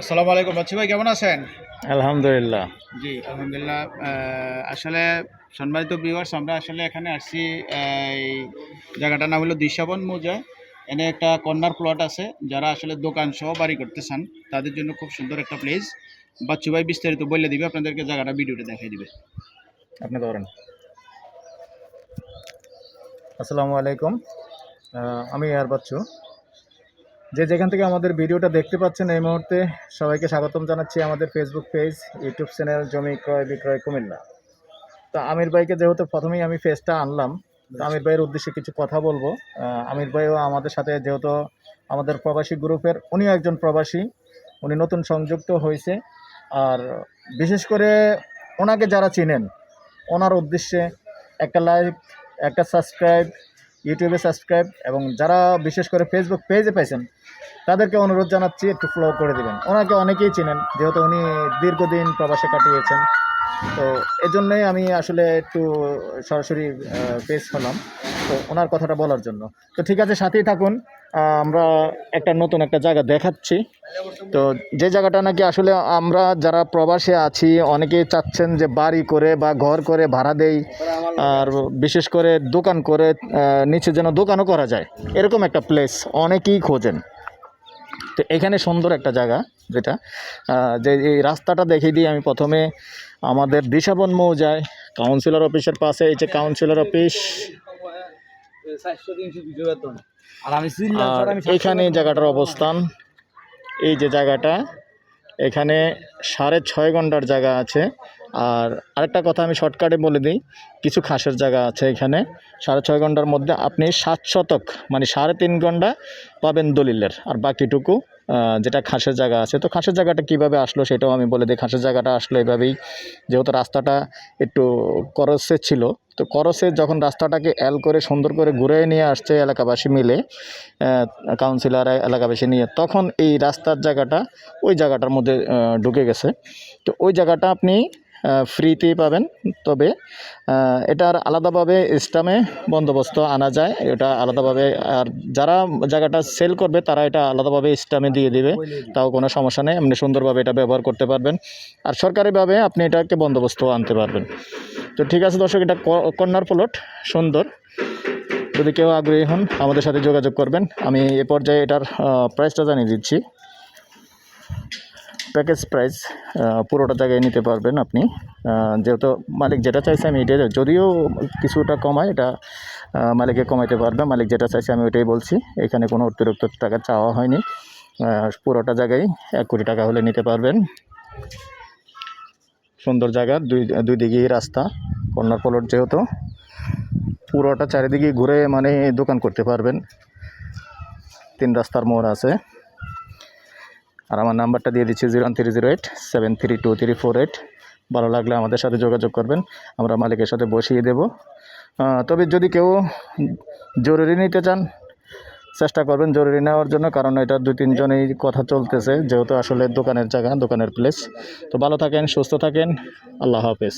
আসসালামু আলাইকুম। বাচ্চু ভাই কেমন আছেন? আলহামদুলিল্লাহ। জি আলহামদুলিল্লাহ। আসলে সম্মানিত ভিউয়ার্স আমরা আসলে এখানে আসছি এই জায়গাটার নাম হলো দিশাবন মৌজা। এনে একটা কর্নার প্লট আছে যারা আসলে দোকান সহ বাড়ি করতে চান তাদের জন্য খুব সুন্দর একটা প্লেস বাচ্চু ভাই বিস্তারিত বলে দিবে আপনাদেরকে জায়গাটা ভিডিওতে দেখাই দিবে। আপনি ধরেন। আসসালামু আলাইকুম। আমি আর বাচ্চু। যে যেখান থেকে আমাদের ভিডিওটা দেখতে পাচ্ছেন এই মুহূর্তে সবাইকে স্বাগতম জানাচ্ছি আমাদের ফেসবুক পেজ ইউটিউব চ্যানেল জমি ক্রয় বিক্রয় কুমিল্লা। তো আমির ভাইকে যেহেতু প্রথমেই আমি পেজটা আনলাম, তো আমির ভাইয়ের উদ্দেশ্যে কিছু কথা বলব। আমির ভাইও আমাদের সাথে যেহেতু আমাদের প্রবাসী গ্রুপের, উনিও একজন প্রবাসী, উনি নতুন সংযুক্ত হয়েছে। আর বিশেষ করে ওনাকে যারা চিনেন, ওনার উদ্দেশ্যে একটা লাইক একটা সাবস্ক্রাইব ইউটিউবে সাবস্ক্রাইব এবং যারা বিশেষ করে ফেসবুক পেজে পেয়েছেন তাদেরকে অনুরোধ জানাচ্ছি একটু ফলো করে দেবেন। ওনাকে অনেকেই চিনেন, যেহেতু উনি দীর্ঘদিন প্রবাসে কাটিয়েছেন। তো এজন্যই আমি আসলে একটু সরাসরি পেজ হলাম, তো ওনার কথাটা বলার জন্য। তো ঠিক আছে, সাথেই থাকুন। আমরা একটা নতুন একটা জায়গা দেখাচ্ছি। তো যে জায়গাটা নাকি আসলে আমরা যারা প্রবাসে আছি, অনেকেই চাচ্ছেন যে বাড়ি করে বা ঘর করে ভাড়া দেই, আর বিশেষ করে দোকান করে নিচে যেন দোকানও করা যায়। এরকম একটা প্লেস অনেকেই খোঁজেন। তো এখানে সুন্দর একটা জায়গা যেটা যে এই রাস্তাটা দেখিয়ে দিই আমি প্রথমে আমাদের দিশাবন মৌজায় কাউন্সিলর অফিসের পাশে এই যে কাউন্সিলর অফিস আর এখানে জায়গাটার অবস্থান এই যে জায়গাটা এখানে সাড়ে ছয় ঘণ্টার জায়গা আছে। আর আরেকটা কথা আমি শর্টকাটে বলে দিই, কিছু খাসের জায়গা আছে এখানে, সাড়ে ছয় ঘণ্টার মধ্যে আপনি সাত শতক মানে সাড়ে তিন ঘণ্টা পাবেন দলিলের, আর বাকিটুকু যেটা খাসের জায়গা আছে। তো খাসের জায়গাটা কীভাবে আসলো সেটাও আমি বলে দিই, খাসের জায়গাটা আসলো এভাবেই, যেহেতু রাস্তাটা একটু করসে ছিল, তো করসে যখন রাস্তাটাকে এল করে সুন্দর করে ঘুরে নিয়ে আসছে এলাকাবাসী মিলে কাউন্সিলর এলাকাবাসী নিয়ে, তখন এই রাস্তার জায়গাটা ওই জায়গাটার মধ্যে ঢুকে গেছে। তো ওই জায়গাটা আপনি ফ্রিতেই পাবেন। তবে এটার আলাদাভাবে স্টামে বন্দোবস্ত আনা যায়। এটা আলাদাভাবে, আর যারা জায়গাটা সেল করবে, তারা এটা আলাদাভাবে স্টামে দিয়ে দিবে। তাও কোনো সমস্যা নেই। আপনি সুন্দরভাবে এটা ব্যবহার করতে পারবেন। আর সরকারিভাবে আপনি এটাকে বন্দোবস্ত আনতে পারবেন। তো ঠিক আছে দর্শক, এটা ক- কর্নার প্লট সুন্দর। যদি কেউ আগ্রহী হন, আমাদের সাথে যোগাযোগ করবেন। আমি এ পর্যায়ে এটার প্রাইসটা জানিয়ে দিচ্ছি। প্যাকেজ প্রাইস পুরোটা জায়গায় নিতে পারবেন আপনি। যেহেতু মালিক যেটা চাইছে আমি এটাই যদিও কিছুটা কমায় এটা আহ, মালিকে কমাইতে পারবে। মালিক যেটা চাইছে আমি ওইটাই বলছি। এখানে কোনো অতিরিক্ত টাকা চাওয়া হয়নি। পুরোটা জায়গায় এক কোটি টাকা হলে নিতে পারবেন। সুন্দর জায়গা দুই দুই দিকেই রাস্তা কর্নার পলট যেহেতু। পুরোটা চারিদিকে ঘুরে মানে দোকান করতে পারবেন। তিন রাস্তার মোড় আছে। আর আমার নাম্বারটা দিয়ে দিচ্ছি zero three zero eight seven three two three four eight. ভালো লাগলে আমাদের সাথে যোগাযোগ করবেন, আমরা মালিকের সাথে বসিয়ে দেব। তবে যদি কেউ জরুরি নিতে চান, চেষ্টা করবেন জরুরি নেওয়ার জন্য, কারণ এটা দুই তিনজনেই কথা চলতেছে, যেহেতু আসলে দোকানের জায়গা, দোকানের প্লেস তো ভালো থাকেন, সুস্থ থাকেন, আল্লাহ হাফেজ।